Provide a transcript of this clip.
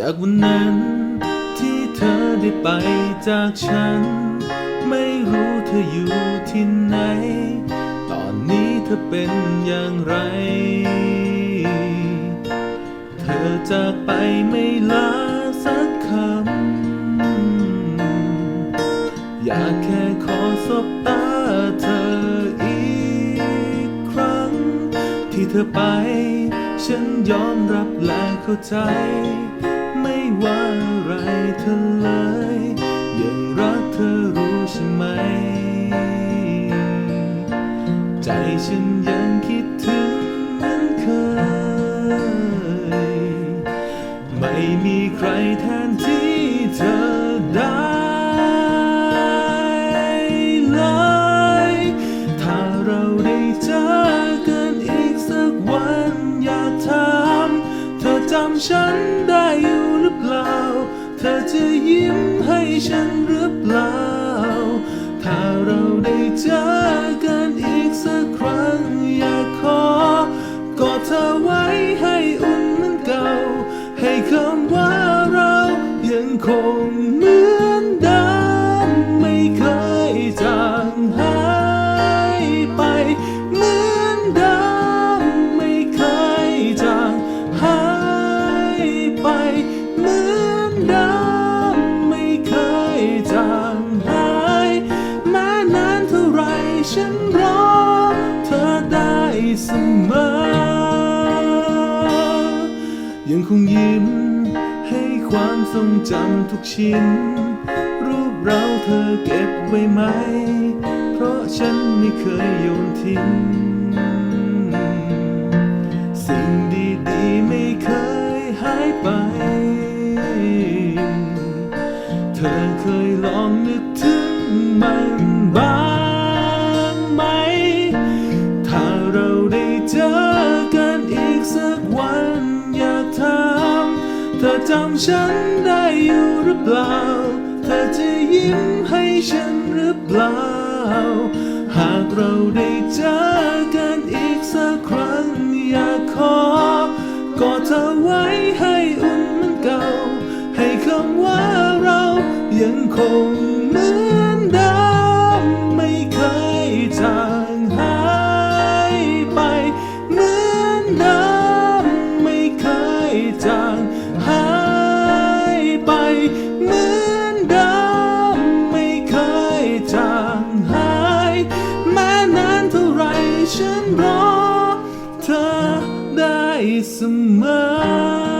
จากวันนั้นที่เธอได้ไปจากฉัน ไม่รู้เธออยู่ที่ไหน ตอนนี้เธอเป็นอย่างไร เธอจากไปไม่ลาสักคำ อยากแค่ขอสบตาเธออีกครั้ง ที่เธอไป ฉันยอมรับและเข้าใจ ไม่ว่าอะไรเธอเลย ยังรักเธอรู้ใช่ไหม ใจฉันยังคิดถึงเหมือนเคย ไม่มีใครแทนที่เธอได้เลยถ้าเราได้เจอกันอีกสักวันอยากถาม เธอจำฉันได้อยู่ ธอจะยิ้มให้ฉันหรือเปล่า ถ้าเราได้เจอกันอีกสักครั้งอยากขอกอดเธอไว้ให้อุ่นเหมือนเก่า ให้คำว่าเรายังคงเหมือนเดิมไม่เคยจางหายไปเหมือนเดิมไม่เคยจางหายไปเหมือน มา ยังคงยิ้ม ให้ความทรงจำทุกชิ้น รูปเราเธอเก็บไว้ไหม เพราะฉันไม่เคยโยนทิ้ง สิ่งดีๆไม่ เจอกันอีกสักวันอยากถามเธอจำฉันได้อยู่หรือเปล่า เธอจะยิ้มให้ฉันหรือเปล่า หากเราได้เจอกันอีกสักครั้งอยากขอกอดเธอไว้ให้อุ่นเหมือนเก่า ให้คำว่าเรายังคงเหมือนเดิม ฉันรอเธอได้เสมอ